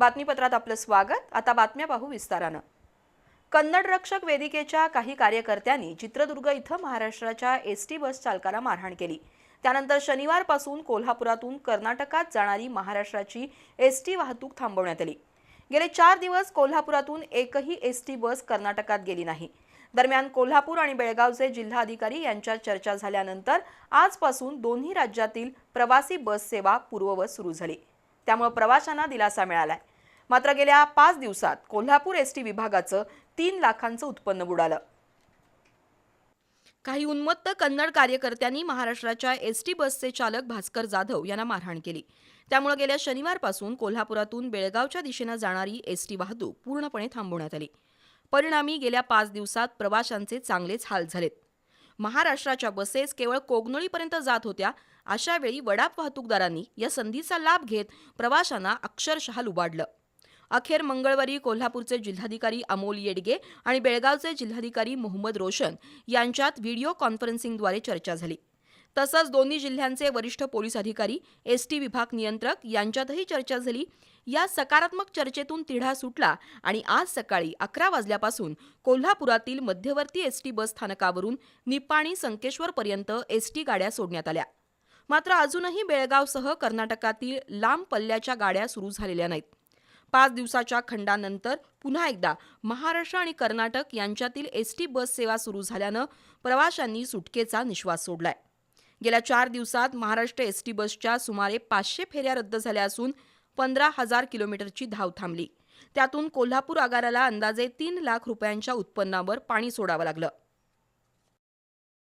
बातमीपत्रात आपलं स्वागत. आता बातम्या पाहू विस्तारानं. कन्नड रक्षक वेदिकेच्या काही कार्यकर्त्यांनी चित्रदुर्ग इथं महाराष्ट्राच्या एस टी बस चालकाला मारहाण केली. त्यानंतर शनिवारपासून कोल्हापुरातून कर्नाटकात जाणारी महाराष्ट्राची एस टी वाहतूक थांबवण्यात आली. गेले चार दिवस कोल्हापुरातून एकही एस टी बस कर्नाटकात गेली नाही. दरम्यान कोल्हापूर आणि बेळगावचे जिल्हाधिकारी यांच्यात चर्चा झाल्यानंतर आजपासून दोन्ही राज्यातील प्रवासी बस सेवा पूर्ववत सुरू झाली. त्यामुळे प्रवाशांना दिलासा मिळालाय. मात्र गेल्या पाच दिवसात कोल्हापूर एस टी विभागाचं तीन लाखांचं उत्पन्न बुडालं. काही उन्मत्त कन्नड कार्यकर्त्यांनी महाराष्ट्राच्या एस टी बसचे चालक भास्कर जाधव यांना मारहाण केली. त्यामुळे गेल्या शनिवारपासून कोल्हापुरातून बेळगावच्या दिशेनं जाणारी एस टी वाहतूक पूर्णपणे थांबवण्यात आली. परिणामी गेल्या पाच दिवसात प्रवाशांचे चांगलेच हाल झालेत. महाराष्ट्राच्या बसेस केवळ कोगनोळीपर्यंत जात होत्या अशावेळी वडाप वाहतूकदारांनी या संधीचा लाभ घेत प्रवाशांना अक्षरशः लुबाडलं. अखेर मंगळवारी कोल्हापूरचे जिल्हाधिकारी अमोल येडगे आणि बेळगावचे जिल्हाधिकारी मोहम्मद रोशन यांच्यात व्हिडिओ कॉन्फरन्सिंगद्वारे चर्चा झाली. तसंच दोन्ही जिल्ह्यांचे वरिष्ठ पोलीस अधिकारी एस टी विभाग नियंत्रक यांच्यातही चर्चा झाली. या सकारात्मक चर्चेतून तिढा सुटला आणि आज सकाळी अकरा वाजल्यापासून कोल्हापुरातील मध्यवर्ती एस टी बस स्थानकावरून निपाणी संकेश्वरपर्यंत एस टी गाड्या सोडण्यात आल्या. मात्र अजूनही बेळगावसह कर्नाटकातील लांब पल्ल्याच्या गाड्या सुरू झालेल्या नाहीत. पाच दिवसाच्या खंडानंतर पुन्हा एकदा महाराष्ट्र आणि कर्नाटक यांच्यातील एस टी बस सेवा सुरू झाल्यानं प्रवाशांनी सुटकेचा निश्वास सोडलाय. गेल्या चार दिवसात महाराष्ट्र एस टी बसच्या सुमारे पाचशे फेऱ्या रद्द झाल्या असून पंधरा हजार किलोमीटरची धाव थांबली. त्यातून कोल्हापूर आगाराला अंदाजे तीन लाख रुपयांच्या उत्पन्नावर पाणी सोडावं लागलं.